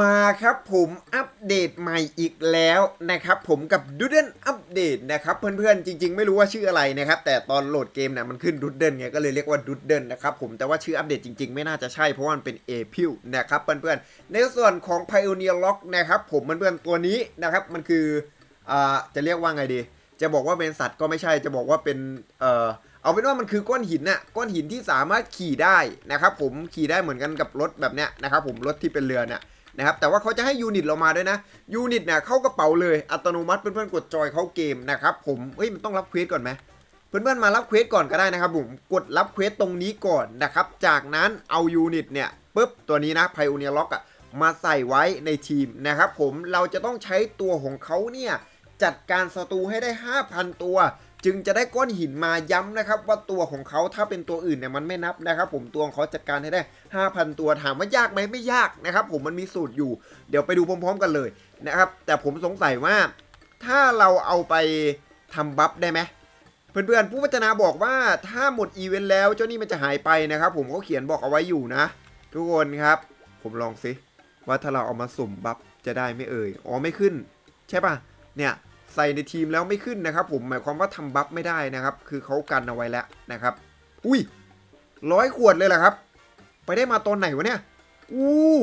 มาครับผมอัปเดตใหม่อีกแล้วนะครับผมกับดูเดนอัปเดตนะครับเพื่อนๆจริง ๆ ไม่รู้ว่าชื่ออะไรนะครับแต่ตอนโหลดเกมเนี่ยมันขึ้นดูเดนไงก็เลยเรียกว่าดูเดนนะครับผมแต่ว่าชื่ออัปเดตจริง ๆ ไม่น่าจะใช่เพราะว่ามันเป็นเอพิวนะครับเพื่อนๆในส่วนของ Pioneer Lock นะครับผมเพื่อนๆตัวนี้นะครับมันคืออ่าจะเรียกว่าไงดี จะบอกว่าเป็นสัตว์ก็ไม่ใช่จะบอกว่าเป็นเอ่อเอาเป็นว่ามันคือก้อนหินน่ะก้อนหินที่สามารถขี่ได้นะครับผมขี่ได้เหมือนกันกับรถแบบเนี้ยนะครับผมรถที่เป็นเรือเนี่ย นะครับแต่ว่าเขาจะให้ยูนิตเรามาด้วยนะยูนิตเนี่ยเข้ากระเป๋าเลยอัตโนมัติเพื่อนๆกดจอยเข้าเกมนะครับผมเฮ้ยมันต้องรับเควสก่อนไหมเพื่อนๆมารับเควสก่อนก็ได้นะครับผมกดรับเควสตรงนี้ก่อนนะครับจากนั้นเอายูนิตเนี่ยปุ๊บตัวนี้นะไพโอเนียล็อกอะมาใส่ไว้ในทีมนะครับผมเราจะต้องใช้ตัวของเขาเนี่ยจัดการศัตรูให้ได้ 5,000 ตัว จึงจะได้ก้อนหินมาย้ำนะครับ ว่าตัวของเขาถ้าเป็นตัวอื่นเนี่ยมันไม่นับนะครับ ผมตัวของเขาจัดการให้ได้ 5,000 ตัวถามว่ายากไหมไม่ยากนะครับ ผมมันมีสูตรอยู่ เดี๋ยวไปดูพร้อม ๆ กันเลยนะครับ แต่ผมสงสัยว่า ถ้าเราเอาไปทำบัฟได้ไหมเพื่อนๆผู้พัฒนาบอกว่าถ้าหมดอีเวนต์แล้วเจ้านี่มันจะหายไปนะครับ ผมเขาเขียนบอกเอาไว้อยู่นะ ทุกคนครับ ผมลองสิว่าถ้าเราเอามาสุ่มบัฟจะได้ไหม่เอ่ยอ๋อไม่ขึ้น ใช่ปะเนี่ย ใส่ในทีมแล้วไม่ขึ้นนะครับ ผมหมายความว่าทำบัฟไม่ได้นะครับ คือเขากันเอาไว้แล้วนะครับ อุ้ยร้อยขวดเลยเหรอครับ ไปได้มาตอนไหนวะเนี่ยอู้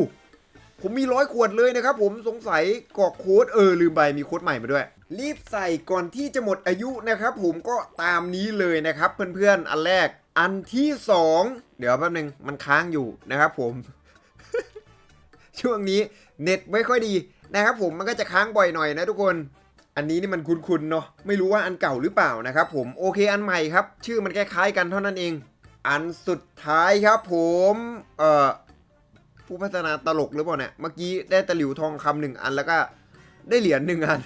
ผมมีร้อยขวดเลยนะครับ ผมสงสัยกรอกโค้ดเออลืมไปมีโค้ดใหม่มาด้วย รีบใส่ก่อนที่จะหมดอายุนะครับ ผมก็ตามนี้เลยนะครับเพื่อนๆอันแรก อันที่สองเดี๋ยวแป๊บนึงมันค้างอยู่นะครับ ผม ช่วงนี้เน็ตไม่ค่อยดีนะครับ ผมมันก็จะค้างบ่อยหน่อยนะทุกคน อันนี้นี่มันคุ้นๆเนาะไม่รู้ว่าอันเก่าหรือเปล่านะครับผมโอเคอันใหม่ครับ ชื่อมันคล้ายๆกันเท่านั้นเอง อันสุดท้ายครับผมเอ่อผู้พัฒนาตลกหรือเปล่าเนี่ยเมื่อกี้ได้ตะหลิวทองคำหนึ่งอันแล้วก็ได้เหรียญหนึ่งอัน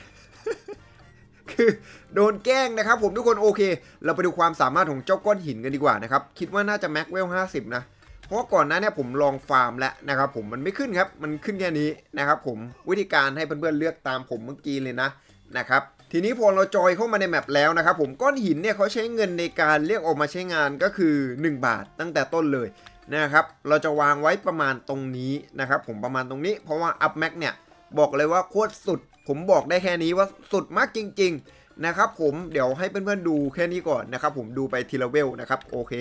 คือโดนแกล้งนะครับ ผมทุกคนโอเค เราไปดูความสามารถของเจ้าก้อนหินกันดีกว่านะครับคิดว่าน่าจะแม็กเวล50นะเพราะว่าก่อนหน้าเนี้ผมลองฟาร์มแล้วนะครับผมมันไม่ขึ้นครับ มันขึ้นแค่นี้นะครับผมวิธีการให้เพื่อนๆเลือกตามผมเมื่อกี้เลยนะ นะครับ ทีนี้พอเราจอยเข้ามาในแมปแล้วนะครับผมก้อนหินเนี่ยเขาใช้เงินในการเรียกออกมาใช้งานก็คือ 1 บาทตั้งแต่ต้นเลยนะครับเราจะวางไว้ประมาณตรงนี้นะครับผมประมาณตรงนี้ เพราะว่าอัพแม็กเนี่ยบอกเลยว่าโคตรสุด ผมบอกได้แค่นี้ว่าสุดมากจริง ๆนะครับ ผมเดี๋ยวให้เพื่อนๆดูแค่นี้ก่อนนะครับ ผมดูไปทีละเวลนะครับโอเค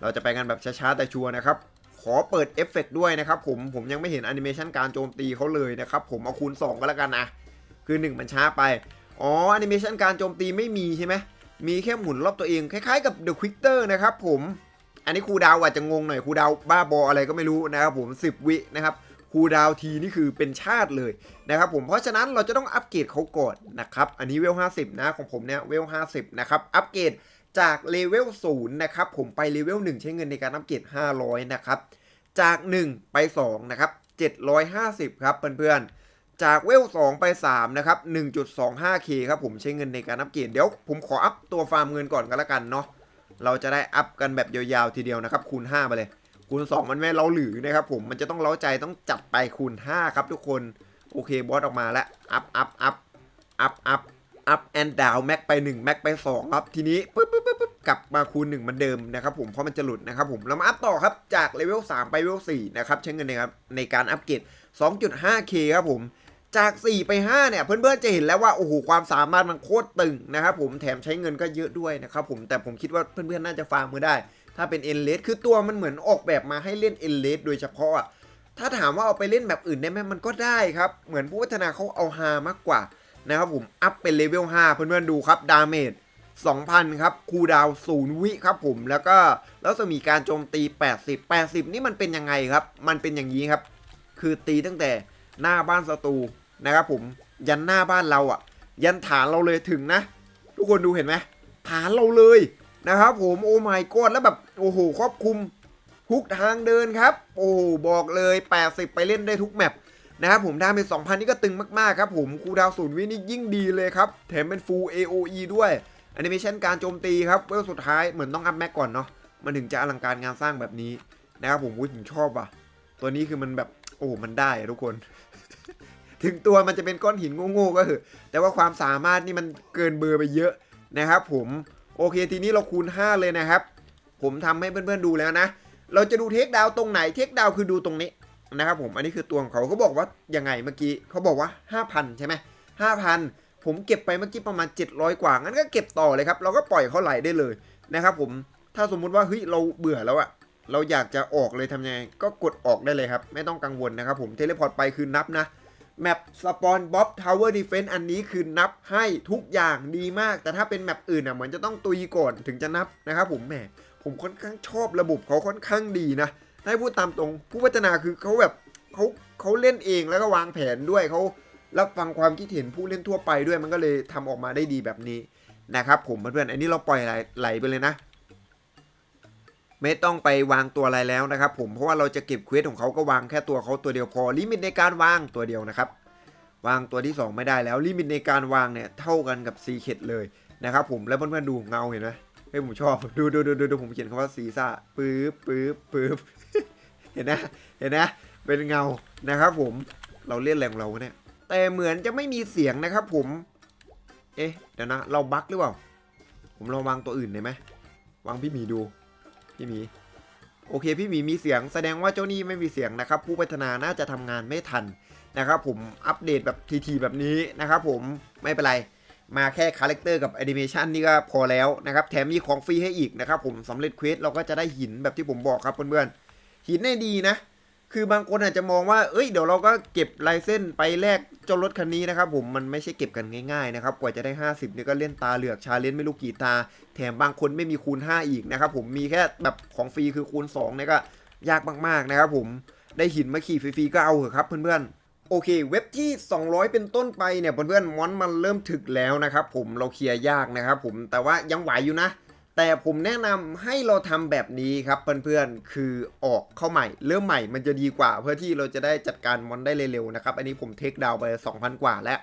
เราจะไปกันแบบช้าๆแต่ชัวร์นะครับขอเปิดเอฟเฟกต์ด้วยนะครับผมผมยังไม่เห็นแอนิเมชันการโจมตีเขาเลยนะครับผมเอาคูณ 2 ก็แล้วกันนะ คือ 1 มันช้าไป อ๋อแอนิเมชันการโจมตีไม่มีใช่ไหมมีแค่หมุนรอบตัวเอง คล้ายๆกับ The Quitter นะครับผม อันนี้ครูดาวอาจจะงงหน่อยครูดาวบ้าบออะไรก็ไม่รู้นะครับผม 10 วินะครับครูดาวทีนี่คือเป็นชาติเลยนะครับผมเพราะฉะนั้นเราจะต้องอัปเกรดเขาก่อนนะครับ อันนี้เวล 50 นะของผมเนี่ยเวล 50 นะครับ อัปเกรดจากเลเวล0นะครับผมไปเลเวล1 ใช้เงินในการอัปเกรด500 นะครับ จาก 1 ไป 2 นะครับ 750 ครับเพื่อนๆ จากเวล2ไป3นะครับ 1.25k ครับผมใช้เงินในการอัปเกรดเดี๋ยวผมขออัพตัวฟาร์มเงินก่อนก็แล้วกันเนาะเราจะได้อัพกันแบบยาวๆทีเดียวนะครับ คูณ 5 ไปเลย คูณ 2 มันไม่เล้าหรือนะครับผมมันจะต้องเล้าใจต้องจัดไปคูณ 5 ครับทุกคน โอเคบอสออกมาแล้วอัพอัพอัพอัพอัพอัพแอนด์ดาวแม็กไป 1 แม็กไป 2 ครับ ทีนี้ปึ๊บปึ๊บปึ๊บปึ๊บกลับมาคูณ 1 เหมือนเดิมนะครับผมเพราะมันจะหลุดนะครับผมแล้วมาอัพต่อครับจากเลเวล3ไปเลเวล4นะครับใช้เงินในครับในการอัปเกรด 2.5k ครับผม จาก 4 ไป 5 เนี่ย เพื่อนๆ จะเห็นแล้วว่า โอ้โห ความสามารถมันโคตรตึงนะครับผมแถมใช้เงินก็เยอะด้วยนะครับผมแต่ผมคิดว่าเพื่อนๆ น่าจะฟาร์มมือได้ ถ้าเป็นเอ็นเลสคือตัวมันเหมือนออกแบบมาให้เล่นเอ็นเลสโดยเฉพาะอะถ้าถามว่าเอาไปเล่นแบบอื่นได้ไหมมันก็ได้ครับ เหมือนผู้พัฒนาเขาเอาฮามากกว่านะครับผมอัพเป็นเลเวล5เพื่อนๆ ดูครับดาเมจ2,000 ครับ คูดาวน์0วิครับผม แล้วก็แล้วจะมีการโจมตี 80 80 นี่มันเป็นยังไงครับ มันเป็นอย่างนี้ครับ คือตีตั้งแต่หน้าบ้านศัตรู นะครับผมยันหน้าบ้านเราอะ่ะ ยันฐานเราเลยถึงนะ ทุกคนดูเห็นไหมฐานเราเลยนะครับผมโอ้ไม่กอดแล้วแบบโอ้โหครอบคลุมทุกทางเดินครับ โอ้โหบอกเลย 80 ไปเล่นได้ทุกแมปนะครับผมดาเมจ2,000 นี่ก็ตึงมาก ๆ ครับผมคูดาวศูนย์วินี่ยิ่งดีเลยครับ แถมเป็น full AOE ด้วยแอนิเมชันการโจมตีครับเวลสุดท้ายเหมือนต้องอัพแม็กก่อนเนาะมันถึงจะอลังการงานสร้างแบบนี้นะครับผมอุ้ยผมชอบว่ะ ตัวนี้คือมันแบบโอ้มันได้ทุกคน ถึงตัวมันจะเป็นก้อนหินโง่ๆก็คือแต่ว่าความสามารถนี่มันเกินเบอร์ไปเยอะนะครับ ผมโอเคทีนี้เราคูณ 5 เลยนะครับ ผมทำให้เพื่อนๆดูแล้วนะ เราจะดูเทคดาวตรงไหนเทคดาวคือดูตรงนี้นะครับ ผมอันนี้คือตัวของเขาเขาบอกว่ายังไงเมื่อกี้เขาบอกว่า 5,000 ใช่ไหม5,000ผมเก็บไปเมื่อกี้ประมาณ 700 กว่า งั้นก็เก็บต่อเลยครับ เราก็ปล่อยเขาไหลได้เลยนะครับผม ถ้าสมมุติว่าเฮ้ยเราเบื่อแล้วอะเราอยากจะออกเลยทำยังไง ก็กดออกได้เลยครับ ไม่ต้องกังวลนะครับผม เทเลพอร์ตไปคือนับนะ แมปสปอนบ๊อบทาวเวอร์ดีเฟนต์อันนี้คือนับให้ทุกอย่างดีมาก แต่ถ้าเป็นแมปอื่นอะเหมือนจะต้องตุยก่อนถึงจะนับนะครับผมแหมผมค่อนข้างชอบระบบเขาค่อนข้างดีนะให้พูดตามตรง ผู้พัฒนาคือเขาแบบเขาเขาเล่นเองแล้วก็วางแผนด้วยเขารับฟังความคิดเห็นผู้เล่นทั่วไปด้วยมันก็เลยทำออกมาได้ดีแบบนี้นะครับผมเพื่อนๆอันนี้เราปล่อยไหลไปเลยนะ ไม่ต้องไปวางตัวอะไรแล้วนะครับผมเพราะว่าเราจะเก็บเควสของเขาก็วางแค่ตัวเขาตัวเดียวพอลิมิตในการวางตัวเดียวนะครับ วางตัวที่ 2 ไม่ได้แล้วลิมิตในการวางเนี่ยเท่ากันกับซีเคดเลยนะครับผมแล้วเพื่อนๆดูเงาเห็นไหมเฮ้ยผมชอบดูดูดูดูดูผมเขียนคำว่าซีซ่าปื๊บปื๊บปื๊บเห็นนะเห็นนะเป็นเงานะครับผมเราเล่นแรงเราเนี่ยแต่เหมือนจะไม่มีเสียงนะครับผม เอ๊ะเดี๋ยวนะ เราบั๊กหรือเปล่า ผมลองวางตัวอื่นได้ไหมวางพี่หมีดู พี่หมีโอเคพี่หมีมีเสียงแสดงว่าเจ้านี่ไม่มีเสียงนะครับ ผู้พัฒนาน่าจะทำงานไม่ทันนะครับ ผมอัปเดตแบบทีๆแบบนี้นะครับ ผมไม่เป็นไรมาแค่คาแรคเตอร์กับแอนิเมชันนี่ก็พอแล้วนะครับแถมมีของฟรีให้อีกนะครับ ผมสำเร็จเควสเราก็จะได้หินแบบที่ผมบอกครับเพื่อนๆหินได้ดีนะ คือบางคนอาจจะมองว่า เอ้ย เดี๋ยวเราก็เก็บลายเส้นไปแลกเจ้ารถคันนี้นะครับผม มันไม่ใช่เก็บกันง่ายๆนะครับ กว่าจะได้ 50เนี่ยก็เล่นตาเหลือกชาเลนจ์ไม่รู้กี่ตา แถมบางคนไม่มีคูณ 5 อีกนะครับผม มีแค่แบบของฟรีคือคูณ2เนี่ยก็ยากมากๆนะครับผม ได้หินมาขี่ฟรีๆก็เอาเถอะครับเพื่อนๆโอเค เว็บที่ 200 เป็นต้นไปเนี่ยเพื่อนๆมอนมันเริ่มถึกแล้วนะครับผมเราเคลียร์ยากนะครับผมแต่ว่ายังไหวอยู่นะ แต่ผมแนะนำให้เราทำแบบนี้ครับเพื่อนๆ คือออกเข้าใหม่ เริ่มใหม่มันจะดีกว่า เพื่อที่เราจะได้จัดการมอนได้เร็วๆนะครับ อันนี้ผมเทคดาวไป 2,000 กว่าแล้ว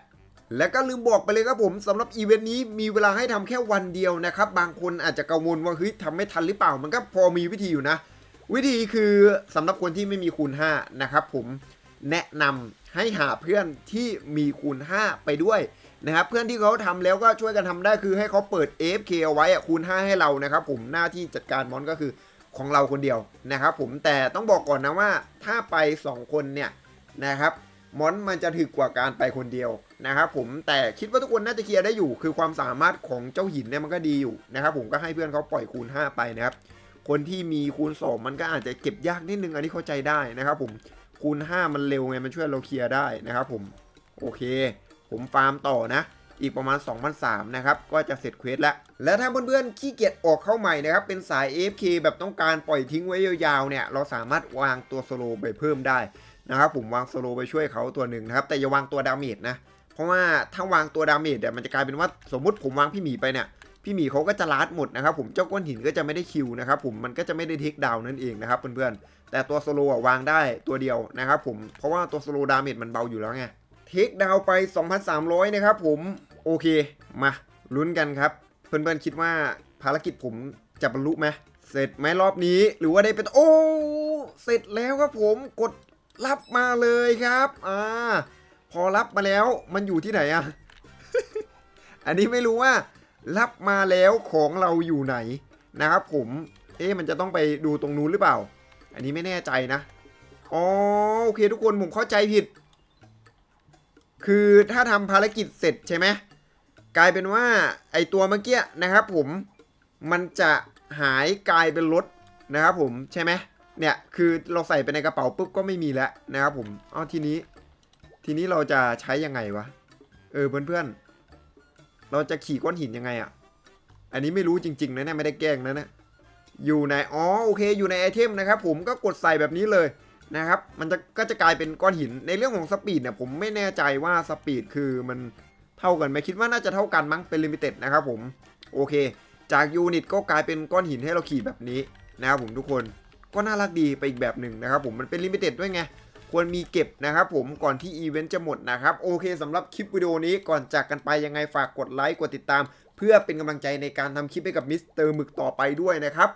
และก็ลืมบอกไปเลยครับผมสำหรับอีเวนต์นี้มีเวลาให้ทำแค่วันเดียวนะครับ บางคนอาจจะกังวลว่าเฮ้ยทำไม่ทันหรือเปล่า มันก็พอมีวิธีอยู่นะ วิธีคือสำหรับคนที่ไม่มีคูณ5นะครับผมแนะนำให้หาเพื่อนที่มีคูณ 5 ไปด้วย นะครับเพื่อนที่เขาทำแล้วก็ช่วยกันทำได้คือให้เขาเปิด AFK เอาไว้อะคูณ 5 ให้เรานะครับผมหน้าที่จัดการมอนก็คือของเราคนเดียวนะครับผมแต่ต้องบอกก่อนนะว่าถ้าไป 2 คนเนี่ยนะครับมอนมันจะถึกกว่าการไปคนเดียวนะครับผมแต่คิดว่าทุกคนน่าจะเคลียร์ได้อยู่ คือความสามารถของเจ้าหินเนี่ยมันก็ดีอยู่นะครับผมก็ให้เพื่อนเขาปล่อยคูณ 5 ไปนะครับคนที่มีคูณ 2 มันก็อาจจะเก็บยากนิดนึงอันนี้เข้าใจได้นะครับผมคูณ 5 มันเร็วไงมันช่วยเราเคลียร์ได้นะครับผมโอเค ผมฟาร์มต่อนะ อีกประมาณ 2,003นะครับ ก็จะเสร็จเควสแล้ว และถ้าเพื่อนๆ ขี้เกียจออกเข้าใหม่นะครับ เป็นสาย AFK แบบต้องการปล่อยทิ้งไว้ยาวๆ เนี่ย เราสามารถวางตัวสโลไปเพิ่มได้นะครับ ผมวางสโลไปช่วยเขาตัวหนึ่งนะครับ แต่อย่าวางตัวดาเมจนะ เพราะว่าถ้าวางตัวดาเมจเนี่ย มันจะกลายเป็นว่าสมมติผมวางพี่หมีไปเนี่ยพี่หมีเขาก็จะลาดหมดนะครับผมเจ้าก้อนหินก็จะไม่ได้คิวนะครับผมมันก็จะไม่ได้เทคดาวนั่นเองนะครับเพื่อนๆแต่ตัวสโลวางได้ตัวเดียวนะครับผมเพราะว่าตัวสโลดาเมจมันเบาอยู่แล้วไง เทคดาวน์ไป 2,300 นะครับผมโอเคมาลุ้นกันครับ เพื่อนๆคิดว่าภารกิจผมจะบรรลุไหมเสร็จไหมรอบนี้หรือว่าได้เป็นโอ้เสร็จแล้วครับผมกดรับมาเลยครับอ่าพอรับมาแล้วมันอยู่ที่ไหนอะ อันนี้ไม่รู้ว่า รับมาแล้วของเราอยู่ไหนนะครับผม เอ๊ะมันจะต้องไปดูตรงนู้นหรือเปล่า อันนี้ไม่แน่ใจนะ อ๋อโอเคทุกคนผมเข้าใจผิด คือถ้าทำภารกิจเสร็จใช่ไหมกลายเป็นว่าไอตัวเมื่อกี้นะครับผมมันจะหายกลายเป็นรถนะครับผมใช่ไหมเนี่ยคือเราใส่ไปในกระเป๋าปุ๊บก็ไม่มีแล้วนะครับผมอ้าวทีนี้ ทีนี้เราจะใช้ยังไงวะเออเพื่อนๆ เราจะขี่ก้อนหินยังไงอะ่ะ อันนี้ไม่รู้จริงๆนะเนี่ยไม่ได้แกล้งนะเนี่ยอยู่ในอ๋อโอเคอยู่ในไอเทมนะครับผมก็กดใส่แบบนี้เลย นะครับ มันจะก็จะกลายเป็นก้อนหิน ในเรื่องของสปีดเนี่ยผมไม่แน่ใจว่าสปีดคือมันเท่ากันไหมคิดว่าน่าจะเท่ากันมั้งเป็นลิมิเต็ดนะครับผม โอเค จากยูนิตก็กลายเป็นก้อนหินให้เราขี่แบบนี้นะครับผมทุกคน ก็น่ารักดีไปอีกแบบหนึ่งนะครับผมมันเป็นลิมิเต็ดด้วยไงควรมีเก็บนะครับผมก่อนที่อีเวนต์จะหมดนะครับ โอเคสำหรับคลิปวิดีโอนี้ก่อนจากกันไปยังไงฝากกดไลค์กดติดตาม เพื่อเป็นกำลังใจในการทำคลิปให้กับมิสเตอร์หมึกต่อไปด้วยนะครับ